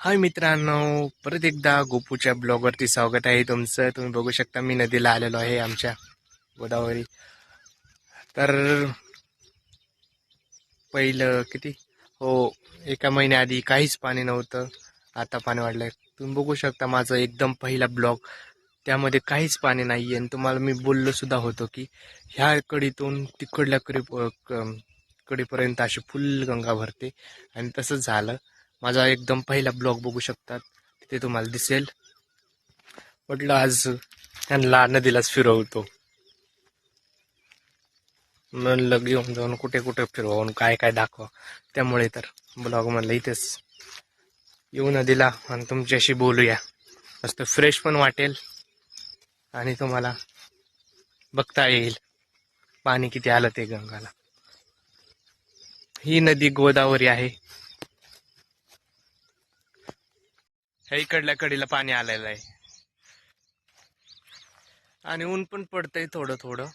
हाय मित्रांनो परत एकदा गोपूच्या ब्लॉगवरती स्वागत आहे तुमचं. तुम्ही बघू शकता मी नदीला आलेलो आहे आमच्या गोदावरी. तर पहिलं किती? हो एका महिन्याआधी काहीच पाणी नव्हतं. आता पाणी वाढलंय. तुम्ही बघू शकता माझं एकदम पहिला ब्लॉग. त्यामध्ये काहीच पाणी नाही आहे आणि तुम्हाला मी बोललो सुद्धा होतो की ह्या कडीतून तिकडल्या कडी कडीपर्यंत अशी फुल गंगा भरते. आणि तसंच झालं. माझा एकदम पहिला ब्लॉग बघू शकतात. तिथे तुम्हाला दिसेल. म्हटलं आज त्यांना नदीलाच फिरवतो. म्हणलं घेऊन जाऊन कुठे कुठे फिरवून काय काय दाखवा. त्यामुळे तर ब्लॉग म्हणलं इथेच येऊ नदीला आणि तुमच्याशी बोलूया. मस्त फ्रेश पण वाटेल आणि तुम्हाला बघता येईल. पाणी किती आलं ते गंगाला. ही नदी गोदावरी आहे. ह्या इकडल्या कडीला पाणी आलेलं आहे. आणि ऊन पण पडतंय थोडं थोडं.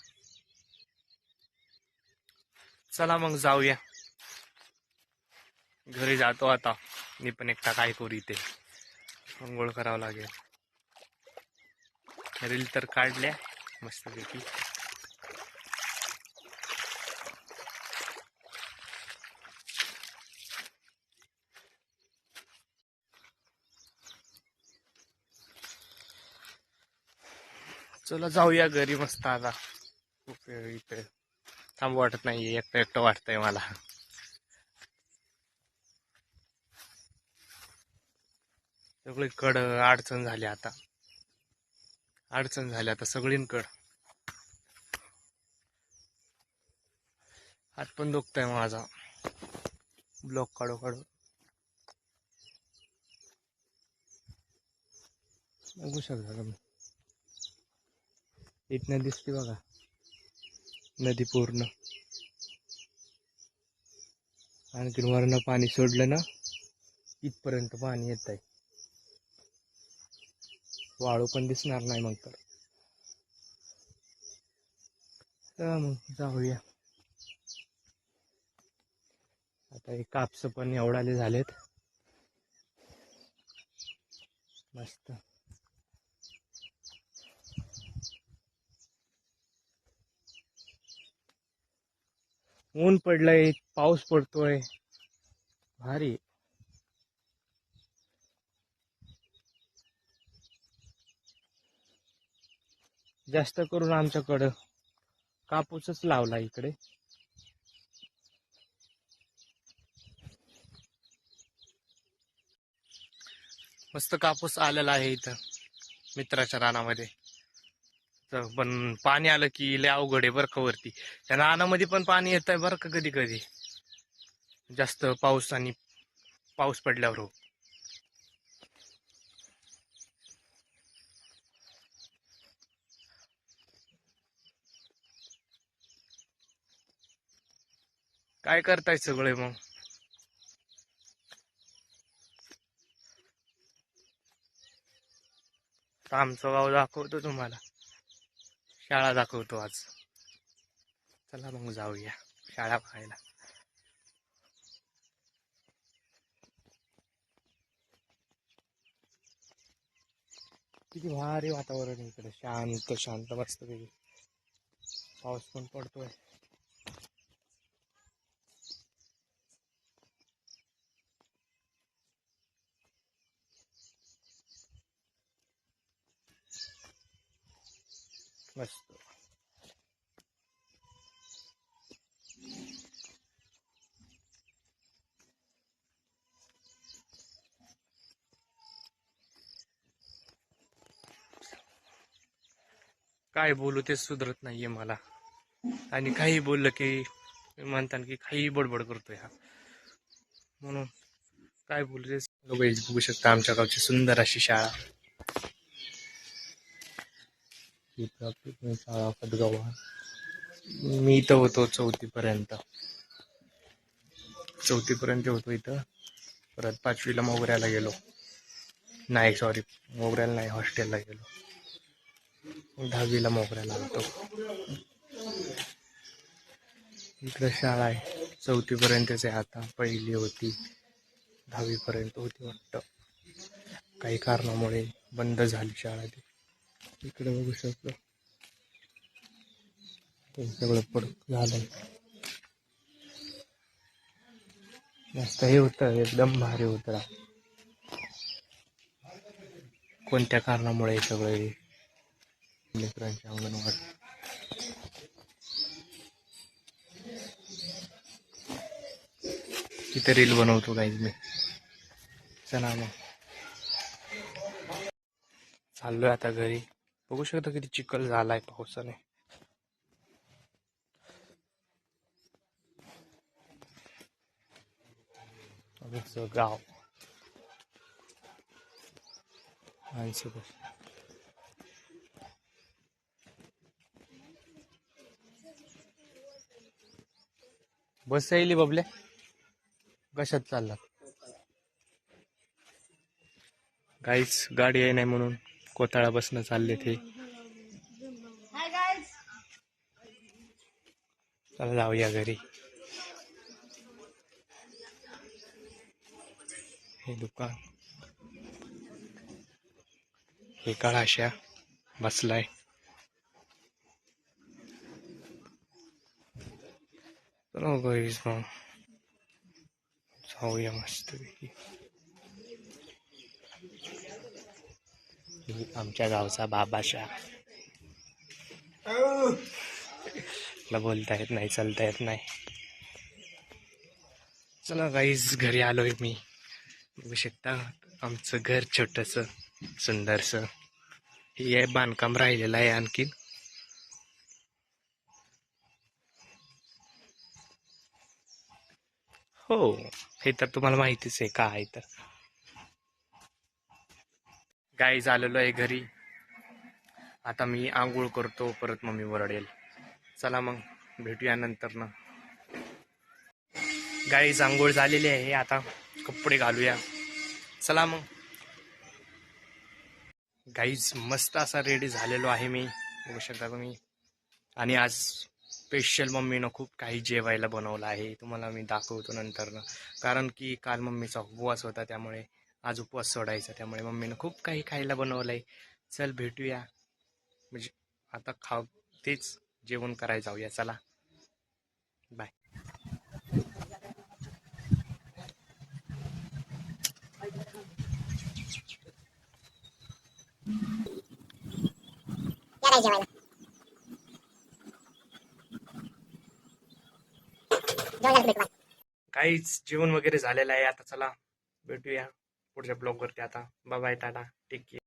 चला मग जाऊया. घरी जातो आता. मी पण एकटा काय करू इथे? अंघोळ करावं लागेल. रील तर काढल्या. मस्तपैकी. चला जाऊया घरी मस्त आता. खूप इथे थांब वाटत नाहीये एकटं एकटं वाटतंय मला. सगळीकड अडचण झाली आता. अडचण झाली आता सगळींकड. हात पण दुखतंय माझा. ब्लॉक काढू काढू. बघू शकता तुम्ही. इथनं दिसते बघा. नदी पूर्ण. आणखीन वरनं पाणी सोडलं ना इथपर्यंत पाणी येत आहे. वाळू पण दिसणार नाही मग तर. मग जाऊया. आता हे कापस पण एवढाले झालेत. मस्त. ऊन पडलंय पाऊस पडतोय. भारी. जास्त करून आमच्याकडं कापूसच लावला इकडे. मस्त कापूस आलेला आहे इथं मित्राच्या रानामध्ये. तर पण पाणी आलं की लय अवघड आहे बरं वरती. त्या रानामध्ये पण पाणी येत आहे बरं का कधी कधी जास्त पाऊस आणि पाऊस पडल्यावर हो. काय करताय सगळे मग? आमचं गाव दाखवतो तुम्हाला. शाळा दाखवतो आज. चला मग जाऊया शाळा पाहायला. किती भारी वातावरण इकडे. शांत शांत मस्त पैकी. पाऊस पण पडतोय. मस्त काय बोलू ते सुधरत नाहीये मला. आणि काही बोललं की म्हणतात की काही बडबड करतोय हा. म्हणून काय बोलू ते लोक बघू शकता आमच्या गावची सुंदर अशी शाळा. इथं आपली शाळा पदगाव मी इथं होतो चौथीपर्यंत. चौथीपर्यंत होतो इथं. परत पाचवीला मोगऱ्याला गेलो. नाही सॉरी मोगऱ्याला नाही हॉस्टेलला गेलो. दहावीला मोगऱ्याला होतो. इकडं शाळा आहे. चौथीपर्यंतच आहे आता. पहिली होती. दहावीपर्यंत होती वाटतं. काही कारणामुळे बंद झाली शाळा ती. इकडे बघू शकतो. सगळं पडक झालंय. मस्त हे होतं एकदम भारी होतं. कोणत्या कारणामुळे हे सगळं हे अंगणवाड तिथे रील बनवतो काही मी. चला मग. चाललोय आता घरी. बघू शकता किती चिखल झालाय पावसाने. गाव. माणसं बस येईल बाबल्या कशात चालला काहीच गाडी आहे नाही म्हणून. कोताळा बसणं चालले ते. चला जाऊया घरी. हे दुकान. हे कळाशा बसलाय. चला घरीच मग. जाऊया मस्त आमच्या गावचा बाबाशा मला बोलता येत नाही चालता येत नाही. चला गाईज घरी आलोय मी. बघू शकता आमचं घर छोटस सुंदरस. हे आहे बांधकाम राहिलेलं आहे आणखीन. हो हे तर तुम्हाला माहितीच आहे का आहे तर. गाई झालेलो आहे घरी? आता मी आंघोळ करतो परत मम्मी वरडेल चला मग भेटूया नंतर ना. गाईज आंघोळ झालेली आहे आता कपडे घालूया. चला मग. गाईज मस्त असा रेडी झालेलो आहे मी बघू शकता तुम्ही. आणि आज स्पेशल मम्मीनं खूप काही जेवायला बनवलं आहे तुम्हाला मी दाखवतो नंतर ना. कारण की काल मम्मीचा उपवास होता त्यामुळे आज उपवास सोडायचा त्यामुळे मम्मीनं खूप काही खायला बनवलं आहे चल भेटूया. म्हणजे आता खाव तेच जेवण करायला जाऊया चला. बाय काहीच जेवण वगैरे झालेलं आहे आता चला भेटूया. पुढच्या ब्लॉगवरती आता. बाय टाटा. Take care